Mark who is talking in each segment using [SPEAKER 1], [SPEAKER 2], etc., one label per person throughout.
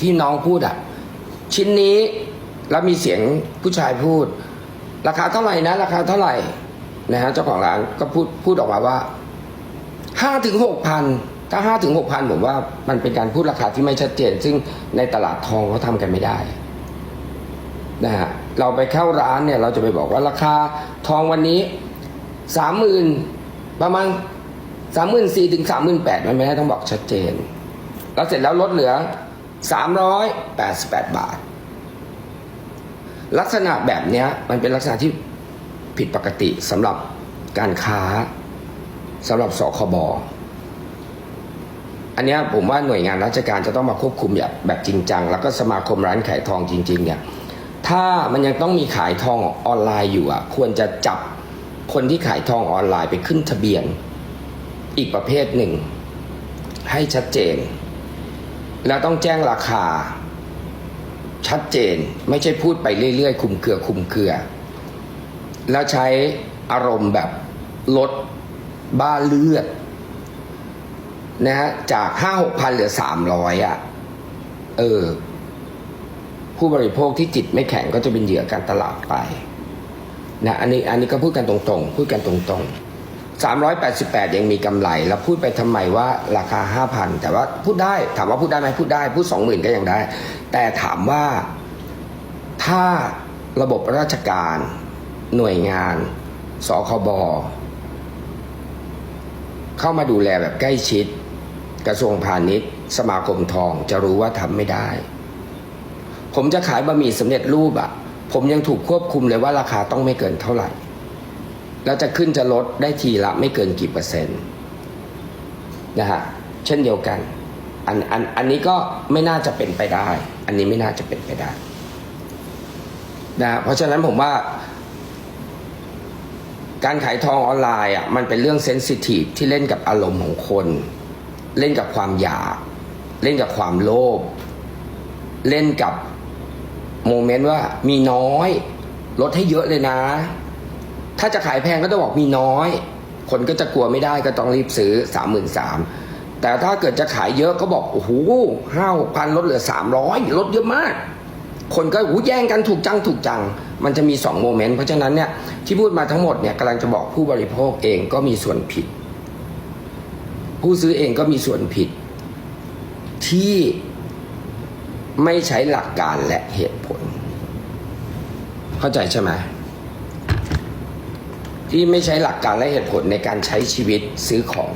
[SPEAKER 1] ที่น้องพูดอะชิ้นนี้แล้วมีเสียงผู้ชายพูด ราคาเท่าไหร่นะ ราคาเท่าไหร่นะฮะเจ้าของร้านก็พูดพูดออกมาว่าห้าถึงหกพันถ้าห้าถึงหกพันผมว่ามันเป็นการพูดราคาที่ไม่ชัดเจน ซึ่งในตลาดทองเขาทำกันไม่ได้นะฮะเราไปเข้าร้านเนี่ยเราจะไปบอกว่าราคาทองวันนี้สามหมื่นประมาณสามหมื่นสี่ถึงสามหมื่นแปดมันไม่ได้ต้องบอกชัดเจน แล้วเสร็จแล้วลดเหลือ สามร้อยแปดสิบแปดบาท ลักษณะแบบนี้มันเป็นลักษณะที่ผิดปกติสำหรับการค้าสำหรับสคบอันนี้ผมว่าหน่วยงานราชการจะต้องมาควบคุมแบบแบบจริงจัง แล้วก็สมาคมร้านขายทองจริง ๆ เนี่ย ถ้ามันยังต้องมีขายทองออนไลน์อยู่อะ ควรจะจับคนที่ขายทองออนไลน์ไปขึ้นทะเบียน อีกประเภทหนึ่ง ให้ชัดเจน แล้วต้องแจ้งราคา ชัดเจนไม่ใช่พูดไปเรื่อยๆ คุมเครือคุมเครือ แล้วใช้อารมณ์แบบลดบ้าเลือดนะฮะจากห้าหกพันเหลือสามร้อยอะ เออ ผู้บริโภคที่จิตไม่แข็งก็จะเป็นเหยื่อการตลาดไปนะอันนี้อันนี้ก็พูดกันตรงๆ พูดกันตรงๆ 388 ยังมีกำไร แล้วพูดไปทำไมว่าราคา 5,000 แต่ว่าพูดได้ถามว่าพูดได้ไหมพูดได้ พูด 20,000 ก็ยังได้ แต่ถามว่าถ้าระบบราชการหน่วยงาน สคบ เข้ามาดูแลแบบใกล้ชิด กระทรวงพาณิชย์ สมาคมทองจะรู้ว่าทำไม่ได้ ผมจะขายบะหมี่สำเร็จรูปอะ ผมยังถูกควบคุมเลยว่าราคาต้องไม่เกินเท่าไหร่ แล้วจะขึ้นจะลดได้ทีละไม่เกินกี่เปอร์เซ็นต์นะฮะเช่นเดียวกันอันอันอันนี้ก็ไม่น่าจะเป็นไปได้ อันนี้ไม่น่าจะเป็นไปได้นะเพราะฉะนั้นผมว่า การขายทองออนไลน์อะมันเป็นเรื่องเซนซิทีฟที่เล่นกับอารมณ์ของคน เล่นกับความอยาก เล่นกับความโลภเล่นกับโมเมนต์ว่ามีน้อย ลดให้เยอะเลยนะ ถ้าจะขายแพงก็ต้องบอกมีน้อย คนก็จะกลัวไม่ได้ก็ต้องรีบซื้อสามหมื่นสามแต่ถ้าเกิดจะขายเยอะก็บอกโอ้โหห้าหกพันลดเหลือสามร้อยลดเยอะมาก คนก็หูแย่งกันถูกจังถูกจัง มันจะมีสองโมเมนต์เพราะฉะนั้นเนี่ยที่พูดมาทั้งหมดเนี่ยกำลังจะบอกผู้บริโภคเองก็มีส่วนผิด ผู้ซื้อเองก็มีส่วนผิด ที่ไม่ใช้หลักการและเหตุผล เข้าใจใช่ไหม ที่ไม่ใช้หลักการและเหตุผลในการใช้ชีวิตซื้อของ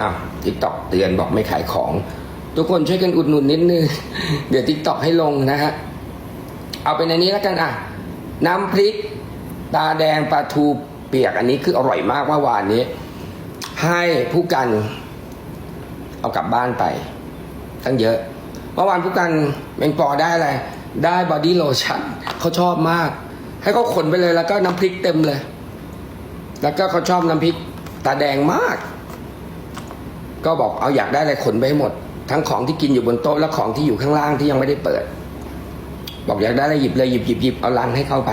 [SPEAKER 1] อ้าวทิกตอกเตือนบอกไม่ขายของ ทุกคนช่วยกันอุดหนุนนิดนึง เดี๋ยวทิกตอกให้ลงนะฮะ เอาเป็นอันนี้แล้วกันอะ น้ำพริก ตาแดงปลาทูเปียกอันนี้คืออร่อยมากเมื่อวานนี้ ให้ผู้กัน เอากลับบ้านไปตั้งเยอะ เมื่อวานผู้กันเมงปอได้อะไร ได้บอดี้โลชั่นเขาชอบมาก ให้เขาขนไปเลยแล้วก็น้ำพริกเต็มเลย แล้วก็เขาชอบน้ำพริกตาแดงมาก ก็บอกเอาอยากได้อะไรขนไปให้หมด ทั้งของที่กินอยู่บนโต๊ะและของที่อยู่ข้างล่างที่ยังไม่ได้เปิด บอกอยากได้อะไรหยิบเลยหยิบหยิบหยิบเอาลังให้เข้าไป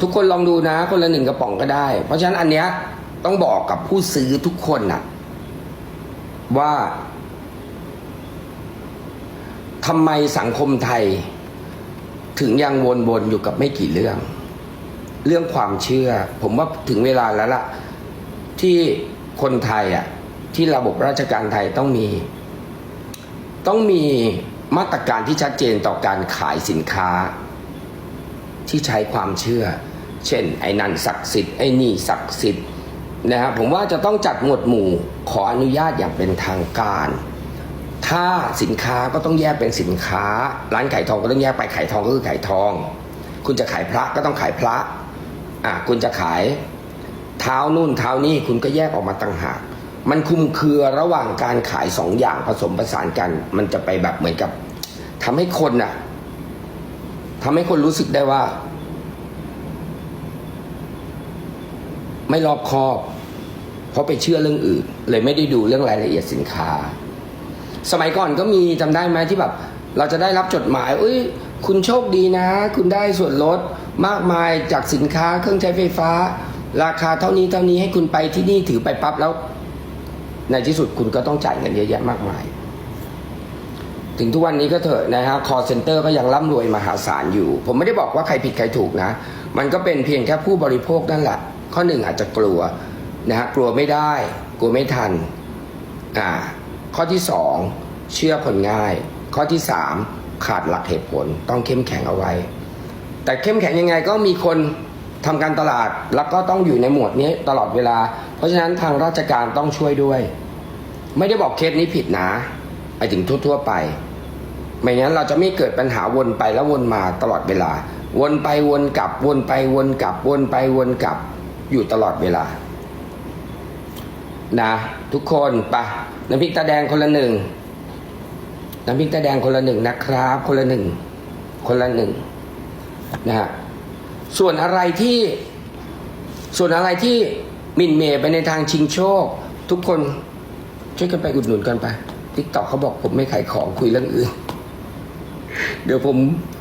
[SPEAKER 1] ทุกคนลองดูนะ คนละหนึ่งกระป๋องก็ได้ เพราะฉะนั้นอันเนี้ยต้องบอกกับผู้ซื้อทุกคนนะว่า ทำไมสังคมไทย ถึงยังวนๆอยู่กับไม่กี่เรื่อง เรื่องความเชื่อ ผมว่าถึงเวลาแล้วล่ะ ที่คนไทยอะ ที่ระบบราชการไทยต้องมี ต้องมีมาตรการที่ชัดเจนต่อการขายสินค้า ที่ใช้ความเชื่อ เช่น ไอ้นั่นศักดิ์สิทธิ์ไอ้นี่ศักดิ์สิทธิ์นะครับผมว่าจะต้องจัดหมวดหมู่ขออนุญาตอย่างเป็นทางการ ถ้าสินค้าก็ต้องแยกเป็นสินค้า ร้านขายทองก็ต้องแยกไปขายทองก็คือขายทอง คุณจะขายพระก็ต้องขายพระอะคุณจะขายเท้านู่นเท้านี่คุณก็แยกออกมาต่างหาก มันคุมเครือระหว่างการขายสองอย่างผสมผสานกัน มันจะไปแบบเหมือนกับทำให้คนน่ะทำให้คนรู้สึกได้ว่า ไม่รอบคอบ เพราะไปเชื่อเรื่องอื่น เลยไม่ได้ดูเรื่องรายละเอียดสินค้า สมัยก่อนก็มีจำได้ไหมที่แบบ เราจะได้รับจดหมายอุ้ย คุณโชคดีนะ คุณได้ส่วนลดมากมายจากสินค้าเครื่องใช้ไฟฟ้า ราคาเท่านี้เท่านี้ให้คุณไปที่นี่ถือไปปั๊บแล้ว ในที่สุดคุณก็ต้องจ่ายเงินเยอะแยะมากมาย ถึงทุกวันนี้ก็เถอะนะฮะคอเซ็นเตอร์ก็ยังร่ำรวยมหาศาลอยู่ ผมไม่ได้บอกว่าใครผิดใครถูกนะ มันก็เป็นเพียงแค่ผู้บริโภคนั่นแหละ ข้อหนึ่งอาจจะกลัวนะฮะกลัวไม่ได้ กลัวไม่ทันอ่า ข้อที่สองเชื่อคนง่าย ข้อที่สามขาดหลักเหตุผลต้องเข้มแข็งเอาไว้ แต่เข้มแข็งยังไงก็มีคนทำการตลาดแล้วก็ต้องอยู่ในหมวดนี้ตลอดเวลา เพราะฉะนั้นทางราชการต้องช่วยด้วย ไม่ได้บอกเคสนี้ผิดนะไอถึงทั่ว ๆ ไป ไม่งั้นเราจะไม่เกิดปัญหาวนไปแล้ววนมาตลอดเวลา วนไปวนกลับวนไปวนกลับวนไปวนกลับอยู่ตลอดเวลา นะทุกคนไปะน้ำพริกตาแดงคนละหนึ่งน้ำพริกตาแดงคนละหนึ่งนะครับ คนละหนึ่งคนละหนึ่งนะฮะส่วนอะไรที่ ส่วนอะไรที่หมิ่นเหมไปในทางชิงโชค ทุกคนช่วยกันไปอุดหนุนกันไปทิกตอกเขาบอกผมไม่ขายของคุยเรื่องอื่น เดี๋ยวผม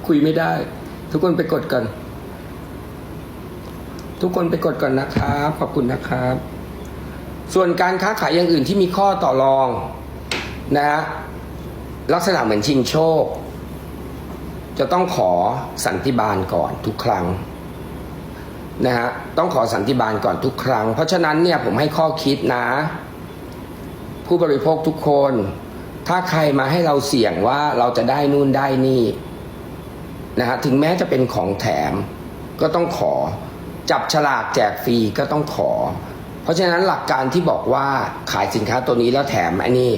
[SPEAKER 1] คุยไม่ได้ ทุกคนไปกดกันทุกคนไปกดก่อนนะครับ ขอบคุณนะครับ ส่วนการค้าขายอย่างอื่นที่มีข้อต่อรองนะฮะลักษณะเหมือนชิงโชค จะต้องขอสันติบาลก่อนทุกครั้งนะฮะต้องขอสันติบาลก่อนทุกครั้ง เพราะฉะนั้นเนี่ยผมให้ข้อคิดนะ ผู้บริโภคทุกคน ถ้าใครมาให้เราเสี่ยงว่าเราจะได้นู่นได้นี่นะฮะถึงแม้จะเป็นของแถมก็ต้องขอ จับฉลากแจกฟรีก็ต้องขอ เพราะฉะนั้นหลักการที่บอกว่าขายสินค้าตัวนี้แล้วแถมอันนี้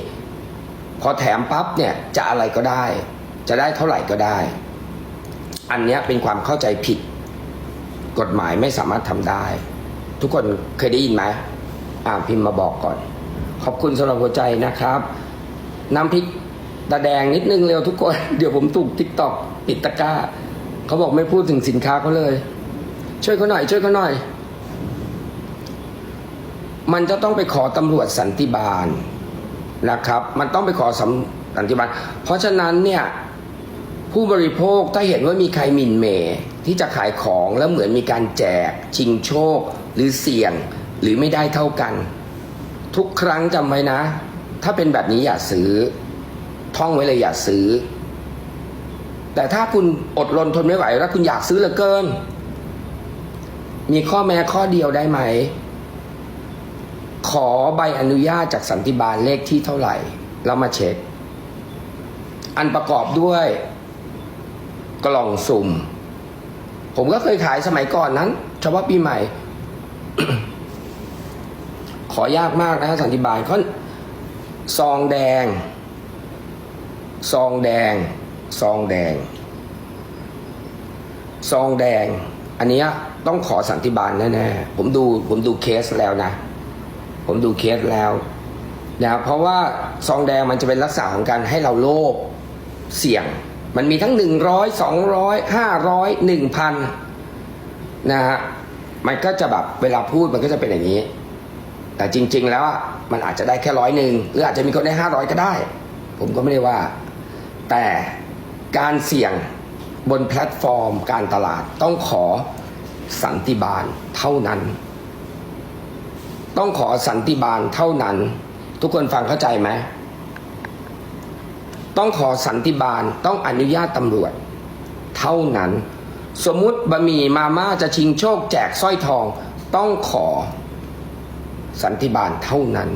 [SPEAKER 1] พอแถมปั๊บเนี่ยจะอะไรก็ได้ จะได้เท่าไหร่ก็ได้ อันนี้เป็นความเข้าใจผิด กฎหมายไม่สามารถทำได้ ทุกคนเคยได้ยินไหมอ่าพิมพ์มาบอกก่อน ขอบคุณสำหรับหัวใจนะครับ น้ำพริกตาแดงนิดนึงเร็วทุกคน เดี๋ยวผมถูกทิกตอกปิดตะกร้า เขาบอกไม่พูดถึงสินค้าเขาเลย ช่วยเขาหน่อย ช่วยเขาหน่อย มันจะต้องไปขอตำรวจสันติบาลนะครับ มันต้องไปขอสัสนติบาล เพราะฉะนั้นเนี่ยผู้บริโภคถ้าเห็นว่ามีใครหมิ่นเหมที่จะขายของแล้วเหมือนมีการแจก ชิงโชค หรือเสี่ยงหรือไม่ได้เท่ากัน ทุกครั้งจำไว้นะ ถ้าเป็นแบบนี้อย่าซื้อ ท่องไว้เลยอย่าซื้อ แต่ถ้าคุณอดรนทนไม่ไหวแล้วคุณอยากซื้อเหลือเกิน มีข้อแม้ข้อเดียวได้ไหม ขอใบอนุญาตจากสันติบาลเลขที่เท่าไหร่ แล้วมาเช็ค อันประกอบด้วย กล่องสุ่ม ผมก็เคยขายสมัยก่อนนั้นเฉพาะปีใหม่ ขอยากมากนะสันติบาลเขาซองแดง ซองแดง ซองแดง ซองแดง อันนี้ต้องขอสันติบาลแน่ๆผมดูผมดูเคสแล้วนะ ผมดูเคสแล้วนะเพราะว่าซองแดงมันจะเป็นลักษณะของการให้เราโลภเสี่ยง มันมีทั้งหนึ่งร้อยสองร้อยห้าร้อยหนึ่งพันนะฮะมันก็จะแบบเวลาพูดมันก็จะเป็นอย่างนี้ แต่จริง ๆ แล้วมันอาจจะได้แค่ร้อยหนึ่งหรืออาจจะมีคนได้ห้าร้อยก็ได้ ผมก็ไม่ได้ว่า แต่การเสี่ยงบนแพลตฟอร์ม การตลาดต้องขอสันติบาลเท่านั้น ต้องขอสันติบาลเท่านั้น ทุกคนฟังเข้าใจไหม ต้องขอสันติบาลต้องอนุญาตตำรวจ เท่านั้น สมมุติบะหมี่มาม่าจะชิงโชคแจกสร้อยทอง ต้องขอสันติบาลเท่านั้น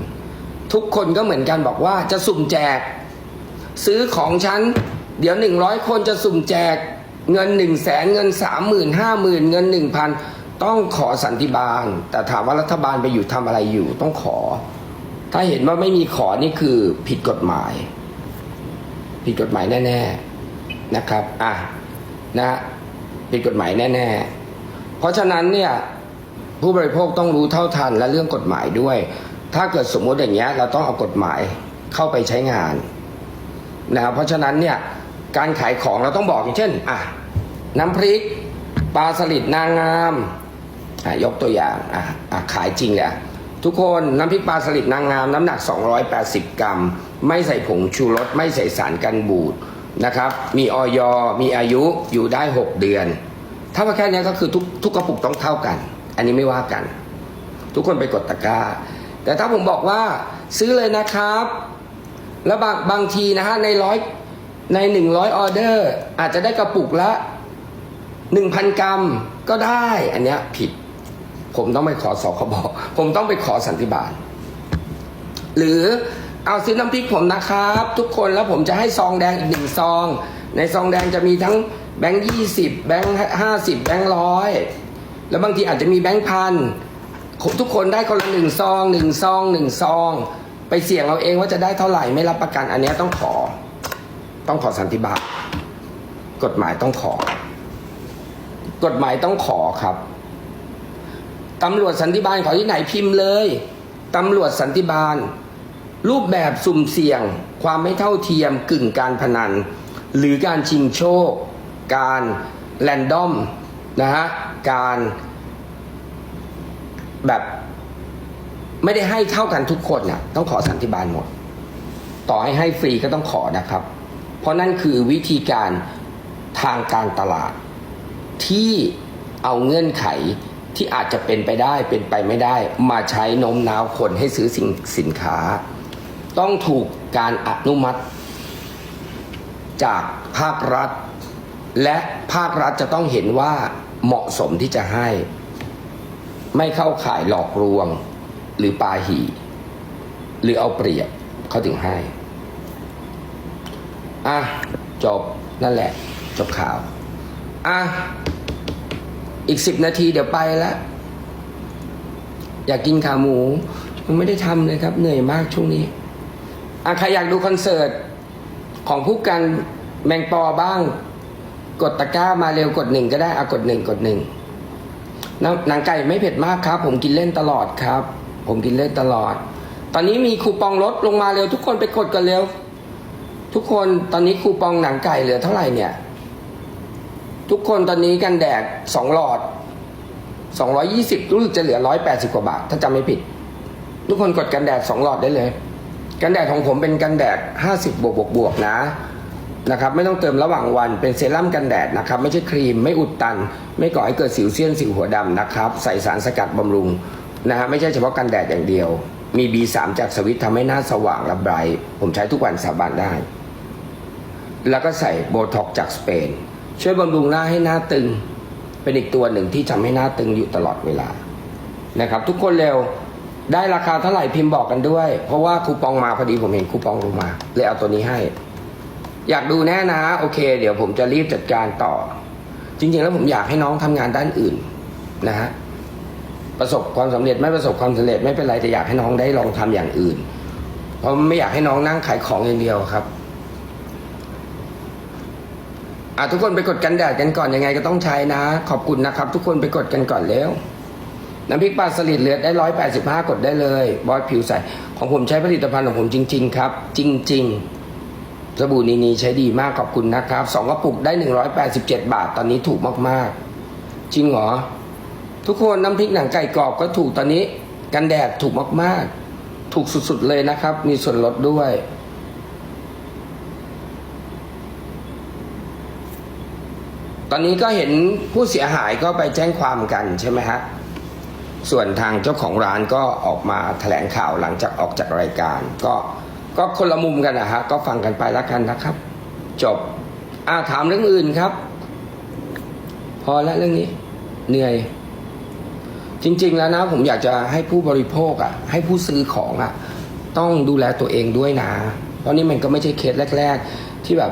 [SPEAKER 1] ทุกคนก็เหมือนกันบอกว่าจะสุ่มแจก ซื้อของฉัน เดี๋ยวหนึ่งร้อยคนจะสุ่มแจก เงินหนึ่งแสนเงินสามหมื่นห้าหมื่นเงินหนึ่งพัน ต้องขอสันติบาล แต่ถามว่ารัฐบาลไปอยู่ทำอะไรอยู่ ต้องขอ ถ้าเห็นว่าไม่มีขอนี่คือผิดกฎหมาย ผิดกฎหมายแน่ๆนะครับอะนะผิดกฎหมายแน่ๆ เพราะฉะนั้นเนี่ยผู้บริโภคต้องรู้เท่าทันและเรื่องกฎหมายด้วย ถ้าเกิดสมมติอย่างเงี้ยเราต้องเอากฎหมายเข้าไปใช้งานนะครับเพราะฉะนั้นเนี่ยการขายของเราต้องบอกอย่างเช่นอะน้ำพริกปลาสลิดนางงาม ยกตัวอย่างอะอะขายจริงเลยทุกคนน้ำพริกปลาสลิดนางงามน้ำหนัก 280 กรัม ไม่ใส่ผงชูรสไม่ใส่สารกันบูดนะครับ มีออยมีอายุอยู่ได้ 6 เดือน ถ้าว่าแค่นี้ก็คือทุกทุกกระปุกต้องเท่ากัน อันนี้ไม่ว่ากัน ทุกคนไปกดตะกร้า แต่ถ้าผมบอกว่าซื้อเลยนะครับ แล้วบางบางทีนะฮะในร้อยในหนึ่งร้อยออเดอร์ อาจจะได้กระปุกละหนึ่งพันกรัมก็ได้อันเนี้ยผิด ผมต้องไปขอสคบผมต้องไปขอสันติบาล หรือเอาซื้อน้ำพริกผมนะครับ ทุกคนแล้วผมจะให้ซองแดงอีกหนึ่งซอง ในซองแดงจะมีทั้งแบงค์ยี่สิบแบงค์ห้าสิบแบงค์ร้อยแล้วบางทีอาจจะมีแบงค์พันทุกคนได้คนละหนึ่งซองหนึ่งซองหนึ่งซอง ไปเสี่ยงเอาเองว่าจะได้เท่าไหร่ไม่รับประกันอันนี้ต้องขอ ต้องขอสันติบาลกฎหมายต้องขอ กฎหมายต้องขอครับ ตำรวจสันติบาลขอที่ไหนพิมพ์เลยตำรวจสันติบาล รูปแบบสุ่มเสี่ยง ความไม่เท่าเทียมกึ่งการพนัน หรือการชิงโชค การแรนดอมนะฮะการแบบไม่ได้ให้เท่ากันทุกคนน่ะต้องขอสันติบาลหมด ต่อให้ให้ฟรีก็ต้องขอนะครับ เพราะนั่นคือวิธีการทางการตลาด ที่เอาเงื่อนไข ที่อาจจะเป็นไปได้เป็นไปไม่ได้ มาใช้โน้มน้าวคนให้ซื้อสินสินค้า ต้องถูกการอนุมัติ จากภาครัฐ และภาครัฐจะต้องเห็นว่าเหมาะสมที่จะให้ ไม่เข้าข่ายหลอกลวง หรือปาหี หรือเอาเปรียบเขาถึงให้ อะ จบนั่นแหละ จบข่าว อะ อีกสิบนาทีเดี๋ยวไปล้วอยากกินขาหมูยังไม่ได้ทำเลยครับ เหนื่อยมากช่วงนี้อะใครอยากดูคอนเสิร์ตของผู้กันแมงปอบ้าง กดตะกร้ามาเร็วกดหนึ่งก็ได้อะกดหนึ่งกดหนึ่งหนังไก่ไม่เผ็ดมากครับ ผมกินเล่นตลอดครับ ผมกินเล่นตลอด ตอนนี้มีคูปองลดลงมาเร็ว ทุกคนไปกดกันเร็ว ทุกคนตอนนี้คูปองหนังไก่เหลือเท่าไหร่เนี่ย ทุกคนตอนนี้กันแดดสองหลอดสองร้อยี่สิบรู้สึกจะเหลือร้อยแปดสิบกว่าบาท ถ้าจำไม่ผิด ทุกคนกดกันแดดสองหลอดได้เลย กันแดดของผมเป็นกันแดดห้าสิบบวกบวกบวกนะนะครับไม่ต้องเติมระหว่างวันเป็นเซรั่มกันแดดนะครับ ไม่ใช่ครีมไม่อุดตัน ไม่ก่อให้เกิดสิวเซียนสิวหัวดำนะครับ ใส่สารสกัดบำรุงนะฮะไม่ใช่เฉพาะกันแดดอย่างเดียว มี B3 จากสวิตทำให้หน้าสว่างและไบรท์ผมใช้ทุกวันสาบานได้ แล้วก็ใส่โบท็อกจากสเปน ช่วยบำรุงหน้าให้หน้าตึง เป็นอีกตัวหนึ่งที่ทำให้หน้าตึงอยู่ตลอดเวลานะครับ ทุกคนเร็วได้ราคาเท่าไหร่พิมพ์บอกกันด้วย เพราะว่าคูปองมาพอดีผมเห็นคูปองลงมาเลยเอาตัวนี้ให้ อยากดูแน่นะ โอเค เดี๋ยวผมจะรีบจัดการต่อ จริงๆแล้วผมอยากให้น้องทำงานด้านอื่นนะฮะประสบความสำเร็จไม่ประสบความสำเร็จไม่เป็นไรแต่อยากให้น้องได้ลองทำอย่างอื่น เพราะไม่อยากให้น้องนั่งขายของอย่างเดียวครับ อะทุกคนไปกดกันแดดกันก่อนยังไงก็ต้องใช้นะ ขอบคุณนะครับ ทุกคนไปกดกันก่อนเร็วน้ำพริกปลาสลิดเหลือได้ร้อยแปดสิบห้ากดได้เลยบอยผิวใสของผมใช้ผลิตภัณฑ์ของผมจริง ๆ ครับ จริง ๆ สบู่นีนีใช้ดีมากขอบคุณนะครับสองกระปุกได้หนึ่งร้อยแปดสิบเจ็ดบาทตอนนี้ถูกมากๆ จริงเหรอทุกคนน้ำพริกหนังไก่กรอบก็ถูกตอนนี้ กันแดดถูกมากๆ ถูกสุดๆเลยนะครับ มีส่วนลดด้วย ตอนนี้ก็เห็นผู้เสียหายก็ไปแจ้งความกันใช่ไหมฮะ ส่วนทางเจ้าของร้านก็ออกมาแถลงข่าวหลังจากออกจากรายการ ก็ก็คนละมุมกันนะฮะ ก็ฟังกันไปแล้วกันนะครับ จบอ่าถามเรื่องอื่นครับ พอแล้วเรื่องนี้ เหนื่อย จริง ๆ แล้วนะ ผมอยากจะให้ผู้บริโภคอะ ให้ผู้ซื้อของอะ ต้องดูแลตัวเองด้วยนะ เพราะนี่มันก็ไม่ใช่เคสแรก ๆ ที่แบบ